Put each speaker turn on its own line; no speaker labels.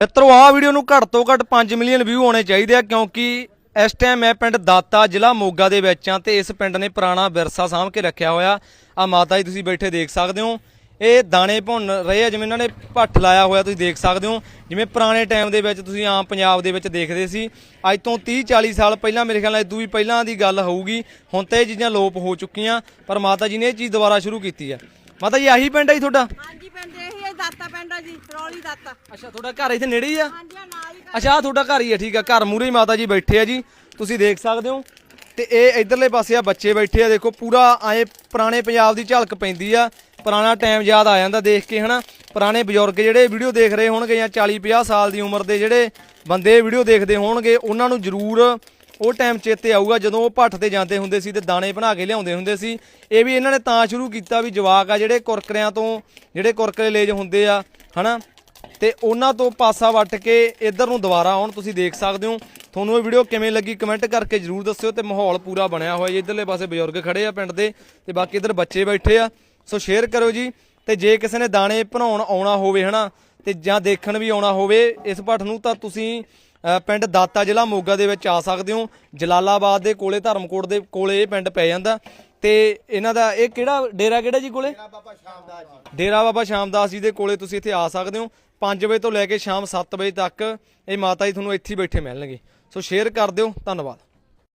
ਮਿੱਤਰੋ, ਆਹ ਵੀਡੀਓ ਨੂੰ ਘੱਟ ਤੋਂ ਘੱਟ 5 ਮਿਲੀਅਨ ਵਿਊ ਹੋਣੇ ਚਾਹੀਦੇ ਆ, ਕਿਉਂਕਿ ਇਸ ਟਾਈਮ ਮੈਂ ਪਿੰਡ ਦਾਤਾ ਜ਼ਿਲ੍ਹਾ ਮੋਗਾ ਦੇ ਵਿੱਚ ਆ ਤੇ ਇਸ ਪਿੰਡ ਨੇ ਪੁਰਾਣਾ ਵਿਰਸਾ ਸਾਂਭ ਕੇ ਰੱਖਿਆ ਹੋਇਆ। ਆ ਮਾਤਾ ਜੀ ਤੁਸੀਂ ਬੈਠੇ ਦੇਖ ਸਕਦੇ ਹੋ। ਇਹ ਦਾਣੇ ਭੁੰਨ ਰਹੇ ਆ, ਜਿਵੇਂ ਇਹਨਾਂ ਨੇ ਭੱਠ ਲਾਇਆ ਹੋਇਆ, ਤੁਸੀਂ ਦੇਖ ਸਕਦੇ ਹੋ। ਜਿਵੇਂ ਪੁਰਾਣੇ ਟਾਈਮ ਦੇ ਵਿੱਚ ਤੁਸੀਂ ਆਮ ਪੰਜਾਬ ਦੇ ਵਿੱਚ ਦੇਖਦੇ ਸੀ। ਅੱਜ ਤੋਂ 30 40 ਸਾਲ ਪਹਿਲਾਂ ਮੇਰੇ ਖਿਆਲ ਨਾਲ ਇਦੋਂ ਵੀ ਪਹਿਲਾਂ ਦੀ ਗੱਲ ਹੋਊਗੀ। ਹੁਣ ਤਾਂ ਇਹ ਚੀਜ਼ਾਂ ਲੋਪ ਹੋ ਚੁੱਕੀਆਂ, ਪਰ ਮਾਤਾ ਜੀ ਨੇ ਇਹ ਚੀਜ਼ ਦੁਬਾਰਾ ਸ਼ੁਰੂ ਕੀਤੀ ਆ। ਮਾਤਾ ਜੀ, ਆਹੀ ਪਿੰਡ ਹੈ ਜੀ ਤੁਹਾਡਾ?
ਹਾਂਜੀ ਦਾਤਾ ਪਿੰਡ ਆ ਜੀ ਰੌਲੀ ਦਾਤਾ।
ਅੱਛਾ ਤੁਹਾਡਾ ਘਰ ਇੱਥੇ ਨੇੜੇ ਹੀ ਆ?
ਹਾਂਜੀ ਆਹ ਨਾਲ ਹੀ
ਅੱਛਾ ਆਹ ਤੁਹਾਡਾ ਘਰ ਹੀ ਹੈ ਠੀਕ ਆ। ਘਰ ਮੂਰੇ ਮਾਤਾ ਜੀ ਬੈਠੇ ਆ ਜੀ। ਤੁਸੀਂ ਦੇਖ ਸਕਦੇ ਹੋ। ਤੇ ਇਹ ਇਧਰਲੇ ਪਾਸੇ ਆ ਬੱਚੇ ਬੈਠੇ ਆ। ਦੇਖੋ ਪੂਰਾ ਐ ਪੁਰਾਣੇ ਪੰਜਾਬ ਦੀ ਝਲਕ ਪੈਂਦੀ ਆ। ਪੁਰਾਣਾ ਟਾਈਮ ਯਾਦ ਆ ਜਾਂਦਾ ਦੇਖ ਕੇ ਹਨਾ? ਪੁਰਾਣੇ ਬਜ਼ੁਰਗ ਜਿਹੜੇ ਵੀਡੀਓ ਦੇਖ ਰਹੇ ਹੋਣਗੇ ਜਾਂ 40 50 ਸਾਲ ਦੀ ਉਮਰ ਦੇ ਜਿਹੜੇ ਬੰਦੇ ਵੀਡੀਓ ਦੇਖਦੇ ਹੋਣਗੇ ਉਹਨਾਂ ਨੂੰ ਜ਼ਰੂਰ ਉਹ ਟਾਈਮ ਚੇਤੇ ਆਊਗਾ ਜਦੋਂ ਉਹ ਭੱਠ ਤੇ ਜਾਂਦੇ ਹੁੰਦੇ ਸੀ ਤੇ ਦਾਣੇ ਬਣਾ ਕੇ ਲਿਆਉਂਦੇ ਹੁੰਦੇ ਸੀ। ਇਹ ਵੀ ਇਹਨਾਂ ਨੇ ਤਾਂ ਸ਼ੁਰੂ ਕੀਤਾ ਵੀ ਜਵਾਕ ਆ ਜਿਹੜੇ ਕੁਰਕਰਿਆਂ ਤੋਂ, ਜਿਹੜੇ ਕੁਰਕਰੇ ਲੇਜ ਹੁੰਦੇ ਆ, ਹਨਾ? ਤੇ ਉਹਨਾਂ ਤੋਂ ਪਾਸਾ ਵੱਟ ਕੇ ਇੱਧਰ ਨੂੰ ਦੁਬਾਰਾ ਆਉਣ ਤੁਸੀਂ ਦੇਖ ਸਕਦੇ ਹੋ। ਤੁਹਾਨੂੰ ਇਹ ਵੀਡੀਓ ਕਿਵੇਂ ਲੱਗੀ ਕਮੈਂਟ ਕਰਕੇ ਜਰੂਰ ਦੱਸਿਓ ਤੇ ਮਾਹੌਲ ਪੂਰਾ ਬਣਿਆ ਹੋਇਆ ਜੀ। ਇੱਧਰਲੇ ਪਾਸੇ ਬਜ਼ੁਰਗ ਖੜੇ ਆ ਪਿੰਡ ਦੇ ਤੇ ਬਾਕੀ ਇੱਧਰ ਬੱਚੇ ਬੈਠੇ ਆ। ਸੋ ਸ਼ੇਅਰ ਕਰੋ ਜੀ ਤੇ ਜੇ ਕਿਸੇ ਨੇ ਦਾਣੇ ਭਣਾਉਣ ਆਉਣਾ ਹੋਵੇ, ਹਨਾ? ਤੇ ਜਾਂ ਦੇਖਣ ਵੀ ਆਉਣਾ ਹੋਵੇ ਇਸ ਭੱਠ ਨੂੰ, ਤਾਂ ਤੁਸੀਂ ਪਿੰਡ ਦਾਤਾ ਜ਼ਿਲ੍ਹਾ ਮੋਗਾ ਦੇ ਵਿੱਚ ਆ ਸਕਦੇ ਹੋ। ਜਲਾਲਾਬਾਦ ਦੇ ਕੋਲੇ ਧਰਮਕੋਟ ਦੇ ਕੋਲੇ ਇਹ ਪਿੰਡ ਪੈ ਜਾਂਦਾ। ਤੇ ਇਹਨਾਂ ਦਾ ਇਹ ਕਿਹੜਾ ਡੇਰਾ ਕਿਹੜਾ ਜੀ ਕੋਲੇ? ਡੇਰਾ ਬਾਬਾ ਸ਼ਾਮਦਾਸ ਜੀ। ਦੇ ਕੋਲੇ ਤੁਸੀਂ ਇੱਥੇ ਆ ਸਕਦੇ ਹੋ। 5 ਵਜੇ ਤੋਂ ਲੈ ਕੇ ਸ਼ਾਮ 7 ਵਜੇ ਤੱਕ ਇਹ ਮਾਤਾ ਜੀ ਤੁਹਾਨੂੰ ਇੱਥੇ ਬੈਠੇ ਮਿਲਣਗੇ। ਸੋ ਸ਼ੇਅਰ ਕਰ ਦਿਓ। ਧੰਨਵਾਦ।